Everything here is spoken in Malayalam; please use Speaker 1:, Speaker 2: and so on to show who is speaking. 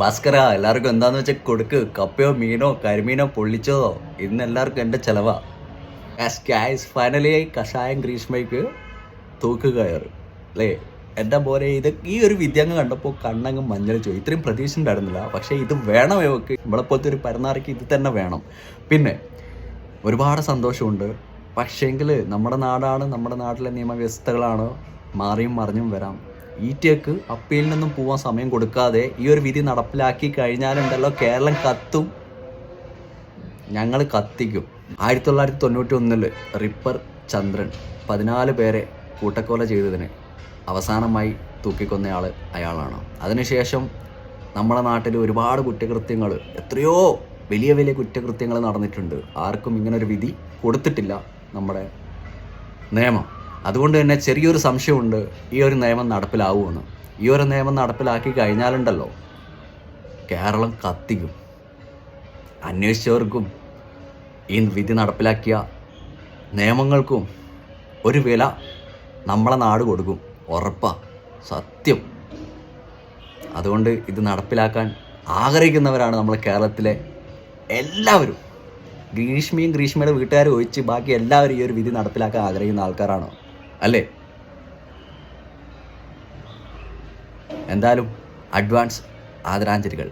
Speaker 1: ഭാസ്കര എല്ലാവർക്കും എന്താന്ന് വെച്ചാൽ കൊടുക്ക്. കപ്പയോ മീനോ കരിമീനോ പൊള്ളിച്ചതോ. ഇന്ന് എല്ലാവർക്കും എന്റെ ചിലവാ. ഫൈനലി കഷായം ഗ്രീഷ്മയ്ക്ക് തൂക്ക് കയറ്. അല്ലേ? എന്റെ പോലെ ഇത് ഈ ഒരു വിദ്യാംഗം കണ്ടപ്പോൾ കണ്ണങ്ങ് മഞ്ഞൾ ചോയി ഇത്രയും പ്രതീക്ഷ ഉണ്ടായിരുന്നില്ല. പക്ഷേ ഇത് വേണം ഇവക്ക്. നമ്മളെപ്പോലത്തെ ഒരു പരന്നാറയ്ക്ക് ഇത് തന്നെ വേണം. പിന്നെ ഒരുപാട് സന്തോഷമുണ്ട്. പക്ഷേങ്കിൽ നമ്മുടെ നാടാണ് നമ്മുടെ നാട്ടിലെ നിയമവ്യവസ്ഥകളാണ് മാറിയും മറിഞ്ഞും വരാം. ഈറ്റയ്ക്ക് അപ്പീലിൽ നിന്നും പോവാൻ സമയം കൊടുക്കാതെ ഈ ഒരു വിധി നടപ്പിലാക്കി കഴിഞ്ഞാലുണ്ടല്ലോ കേരളം കത്തും. ഞങ്ങൾ കത്തിക്കും. ആയിരത്തി തൊള്ളായിരത്തി തൊണ്ണൂറ്റി ഒന്നിൽ റിപ്പർ ചന്ദ്രൻ പതിനാല് പേരെ കൂട്ടക്കൊല ചെയ്തതിന് അവസാനമായി തൂക്കിക്കൊന്നയാൾ അയാളാണ്. അതിനുശേഷം നമ്മുടെ നാട്ടിൽ ഒരുപാട് കുറ്റകൃത്യങ്ങൾ എത്രയോ വലിയ വലിയ കുറ്റകൃത്യങ്ങൾ നടന്നിട്ടുണ്ട്. ആർക്കും ഇങ്ങനൊരു വിധി കൊടുത്തിട്ടില്ല നമ്മുടെ നിയമം. അതുകൊണ്ട് തന്നെ ചെറിയൊരു സംശയമുണ്ട് ഈ ഒരു നിയമം നടപ്പിലാവുമെന്ന്. ഈ ഒരു നിയമം നടപ്പിലാക്കി കഴിഞ്ഞാലുണ്ടല്ലോ. കേരളം കത്തിക്കും. അന്വേഷിച്ചവർക്കും ഈ വിധി നടപ്പിലാക്കിയ നിയമങ്ങൾക്കും ഒരു വില നമ്മളെ നാട് കൊടുക്കും. ഉറപ്പാ. സത്യം. അതുകൊണ്ട് ഇത് നടപ്പിലാക്കാൻ ആഗ്രഹിക്കുന്നവരാണ് നമ്മൾ കേരളത്തിലെ എല്ലാവരും. ഗ്രീഷ്മയും ഗ്രീഷ്മയുടെ വീട്ടുകാരും ഒഴിച്ച് ബാക്കി എല്ലാവരും ഈ ഒരു വിധി നടപ്പിലാക്കാൻ ആഗ്രഹിക്കുന്ന ആൾക്കാരാണോ. അല്ലേ? എന്തായാലും അഡ്വാൻസ് ആദരാഞ്ജലികൾ.